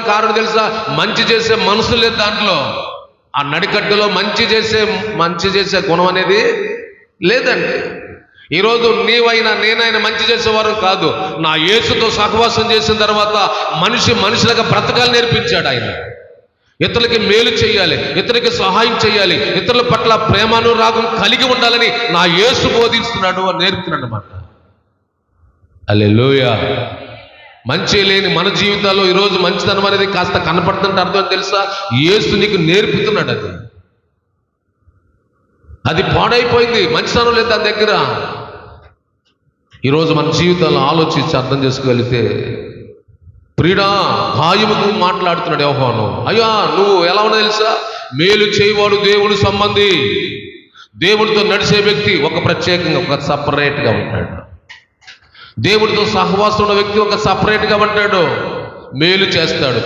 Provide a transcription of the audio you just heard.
కారణం తెలుసా? మంచి చేసే మనసు లేదు దాంట్లో. ఆ నడికట్టులో మంచి చేసే మంచి చేసే గుణం అనేది లేదండి. ఈరోజు నీవైనా నేనైనా మంచి చేసేవారు కాదు. నా యేసుతో సహవాసం చేసిన తర్వాత మనిషి మనుషులకు బ్రతకాలు నేర్పించాడు ఆయన. ఇతరులకి మేలు చేయాలి ఇతరులకి సహాయం చేయాలి ఇతరుల పట్ల ప్రేమానురాగం కలిగి ఉండాలని నా యేసు బోధిస్తున్నాడు అని నేర్పుతున్నాడు అలే అల్లెలుయా మంచి లేని మన జీవితాల్లో ఈరోజు మంచితనం అనేది కాస్త కనపడుతుంటే అర్థం తెలుసా? ఏసు నీకు నేర్పుతున్నాడు అది. అది పాడైపోయింది. మంచితనం లేదు దాని దగ్గర. ఈరోజు మన జీవితాల్లో ఆలోచించి అర్థం చేసుకోగలిగితే ప్రీడా గాయముకు మాట్లాడుతున్నాడు యోహాను అయ్యా నువ్వు ఎలా ఉన్నా తెలుసా? మేలు చేయవాడు దేవుడు సంబంధి. దేవుడితో నడిచే వ్యక్తి ఒక ప్రత్యేకంగా ఒక సపరేట్గా ఉంటాడు. దేవుడితో సహవాసం ఉన్న వ్యక్తి ఒక సపరేట్గా ఉంటాడు. మేలు చేస్తాడు.